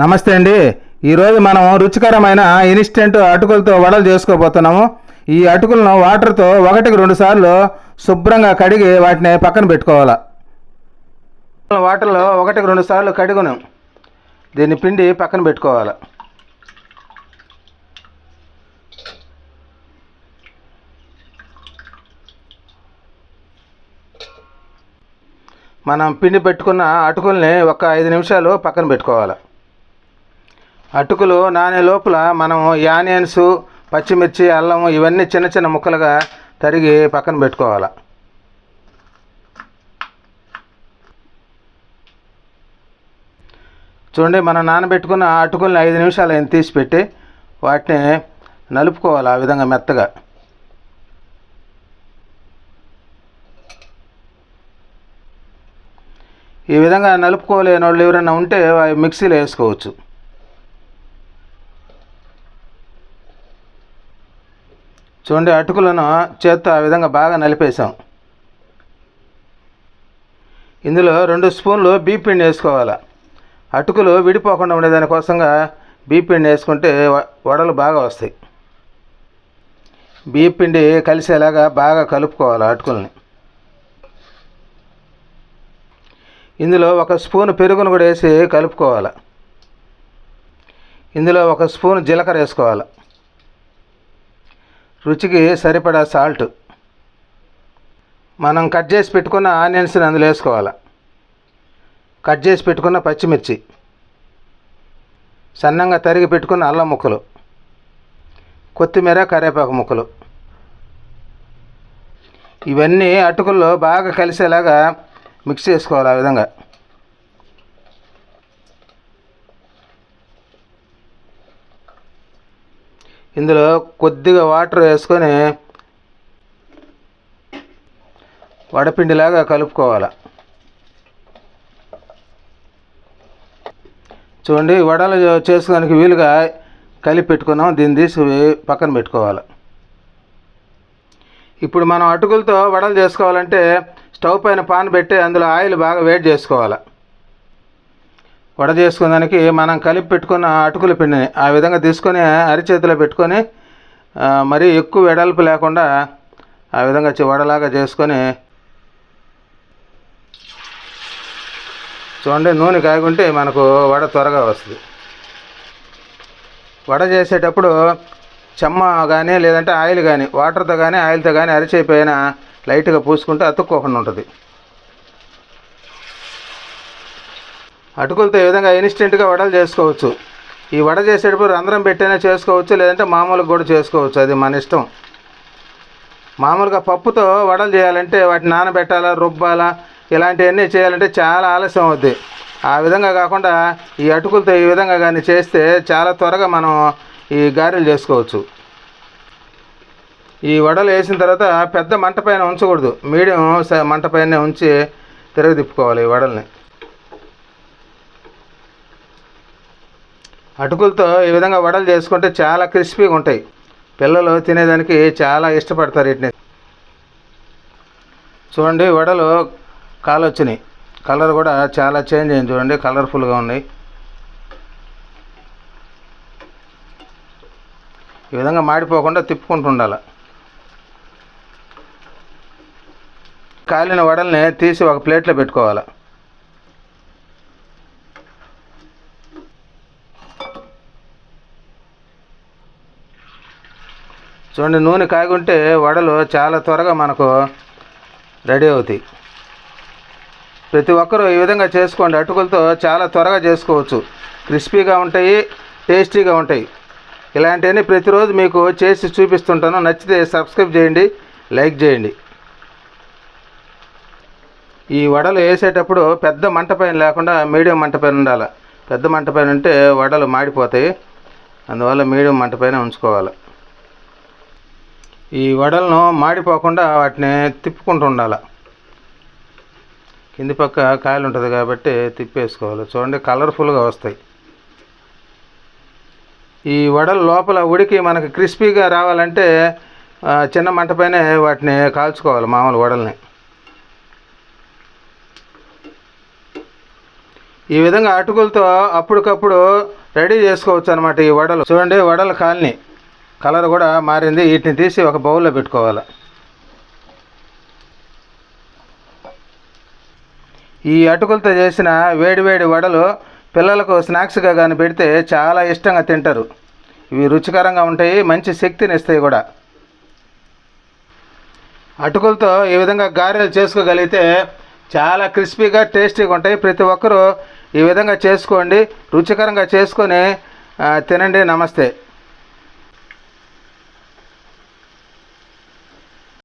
నమస్తే అండి. ఈరోజు మనం రుచికరమైన ఇన్స్టెంట్ అటుకులతో వడలు చేసుకోబోతున్నాము. ఈ అటుకులను వాటర్తో ఒకటికి రెండు సార్లు శుభ్రంగా కడిగి వాటిని పక్కన పెట్టుకోవాలి. వాటర్లో ఒకటికి రెండు సార్లు కడుగును. దీన్ని పిండి పక్కన పెట్టుకోవాలి. మనం పిండి పెట్టుకున్న అటుకుల్ని ఒక ఐదు నిమిషాలు పక్కన పెట్టుకోవాలి. అటుకులు నానే లోపల మనం యానియన్స్ పచ్చిమిర్చి అల్లం ఇవన్నీ చిన్న చిన్న ముక్కలుగా తరిగి పక్కన పెట్టుకోవాలి. చూడండి మనం నానబెట్టుకున్న అటుకుల్ని ఐదు నిమిషాలు అయిన తీసి పెట్టి వాటిని నలుపుకోవాలి ఆ విధంగా మెత్తగా. ఈ విధంగా నలుపుకోలేని వాళ్ళు ఎవరైనా ఉంటే మిక్సీలో వేసుకోవచ్చు. చూడండి అటుకులను చేత్తో ఆ విధంగా బాగా నలిపేసాం ఇందులో రెండు స్పూన్లు బీప్ పిండి వేసుకోవాలి. అటుకులు విడిపోకుండా ఉండేదానికోసంగా బీపిండి బీప్ పిండి వేసుకుంటే వ- వడలు బాగా వస్తాయి. బీప్ పిండి కలిసేలాగా బాగా కలుపుకోవాలి అటుకుల్ని. ఇందులో ఒక స్పూన్ పెరుగును కూడా వేసి కలుపుకోవాలి. ఇందులో ఒక స్పూన్ జీలకర్ర వేసుకోవాలి. రుచికి సరిపడా సాల్ట్. మనం కట్ చేసి పెట్టుకున్న ఆనియన్స్ని అందులో వేసుకోవాలి? కట్ చేసి పెట్టుకున్న పచ్చిమిర్చి. సన్నంగా తరిగి పెట్టుకున్న అల్లం ముక్కలు. కొత్తిమీర కరివేపాకు ముక్కలు. ఇవన్నీ అటుకుల్లో బాగా కలిసేలాగా మిక్స్ చేసుకోవాలి ఆ విధంగా. ఇందులో కొద్దిగా వాటర్ వేసుకొని వడపిండిలాగా కలుపుకోవాలి. చూడండి వడలు చేసుకోడానికి వీలుగా కలిపి పెట్టుకున్నాం. దీన్ని తీసి పక్కన పెట్టుకోవాలి. ఇప్పుడు మనం అటుకులతో వడలు చేసుకోవాలంటే స్టవ్ పైన పాన్ పెట్టి అందులో ఆయిల్ బాగా వేడి చేసుకోవాలి. వడ చేసుకునేదానికి మనం కలిపి పెట్టుకున్న అటుకుల పిండిని ఆ విధంగా తీసుకొని అరిచేతిలో పెట్టుకొని మరీ ఎక్కువ వెడల్పు లేకుండా ఆ విధంగా వడలాగా చేసుకొని చూడండి నూనె కాగుంటే మనకు వడ త్వరగా వస్తుంది. వడ చేసేటప్పుడు చెమ్మ కానీ లేదంటే ఆయిల్ కానీ వాటర్తో కానీ ఆయిల్తో కానీ అరిచైపోయినా లైట్గా పూసుకుంటే అతుక్కోకుండా ఉంటుంది. అటుకులతో ఈ విధంగా ఇన్స్టెంట్గా వడలు చేసుకోవచ్చు. ఈ వడ చేసేటప్పుడు రంధ్రం పెట్టైనా చేసుకోవచ్చు లేదంటే మామూలుగా కూడా చేసుకోవచ్చు. అది మన ఇష్టం. మామూలుగా పప్పుతో వడలు చేయాలంటే వాటిని నానబెట్టాలా రుబ్బాలా ఇలాంటివన్నీ చేయాలంటే చాలా ఆలస్యం అవుద్ది. ఆ విధంగా కాకుండా ఈ అటుకులతో ఈ విధంగా కానీ చేస్తే చాలా త్వరగా మనం ఈ గారెలు చేసుకోవచ్చు. ఈ వడలు వేసిన తర్వాత పెద్ద మంట పైన ఉంచకూడదు. మీడియం మంట పైన ఉంచి తిరగ తిప్పుకోవాలి ఈ వడల్ని. అటుకులతో ఈ విధంగా వడలు చేసుకుంటే చాలా క్రిస్పీగా ఉంటాయి. పిల్లలు తినేదానికి చాలా ఇష్టపడతారు వీటిని. చూడండి వడలు కాలొచ్చినాయి. కలర్ కూడా చాలా చేంజ్ అయింది చూడండి కలర్ఫుల్గా ఉన్నాయి. ఈ విధంగా మాడిపోకుండా తిప్పుకుంటుండాలి కాలిన వడల్ని తీసి ఒక ప్లేట్లో పెట్టుకోవాలి. చూడండి నూనె కాగుంటే వడలు చాలా త్వరగా మనకు రెడీ అవుతాయి. ప్రతి ఒక్కరూ ఈ విధంగా చేసుకోండి. అటుకులతో చాలా త్వరగా చేసుకోవచ్చు. క్రిస్పీగా ఉంటాయి టేస్టీగా ఉంటాయి. ఇలాంటివన్నీ ప్రతిరోజు మీకు చేసి చూపిస్తుంటాను. నచ్చితే సబ్స్క్రైబ్ చేయండి లైక్ చేయండి. ఈ వడలు వేసేటప్పుడు పెద్ద మంట పైన లేకుండా మీడియం మంట పైన ఉండాలి. పెద్ద మంట పైన ఉంటే వడలు మాడిపోతాయి. అందువల్ల మీడియం మంట పైన ఉంచుకోవాలి. ఈ వడలను మాడిపోకుండా వాటిని తిప్పుకుంటూ ఉండాలి. కింది పక్క కాయలు ఉంటుంది కాబట్టి తిప్పేసుకోవాలి. చూడండి కలర్ఫుల్గా వస్తాయి. ఈ వడలు లోపల ఉడికి మనకి క్రిస్పీగా రావాలంటే చిన్న మంటపైనే వాటిని కాల్చుకోవాలి మామూలు వడల్ని. ఈ విధంగా అటుకులతో అప్పటికప్పుడు రెడీ చేసుకోవచ్చు అనమాట ఈ వడలు. చూడండి వడల కాలనీ. కలర్ కూడా మారింది. వీటిని తీసి ఒక బౌల్లో పెట్టుకోవాలి. ఈ అటుకులతో చేసిన వేడివేడి వడలు పిల్లలకు స్నాక్స్గా కానీ పెడితే చాలా ఇష్టంగా తింటారు. ఇవి రుచికరంగా ఉంటాయి మంచి శక్తిని ఇస్తాయి కూడా. అటుకులతో ఈ విధంగా గారెలు చేసుకోగలిగితే చాలా క్రిస్పీగా టేస్టీగా ఉంటాయి. ప్రతి ఒక్కరూ ఈ విధంగా చేసుకోండి. రుచికరంగా చేసుకొని తినండి. నమస్తే.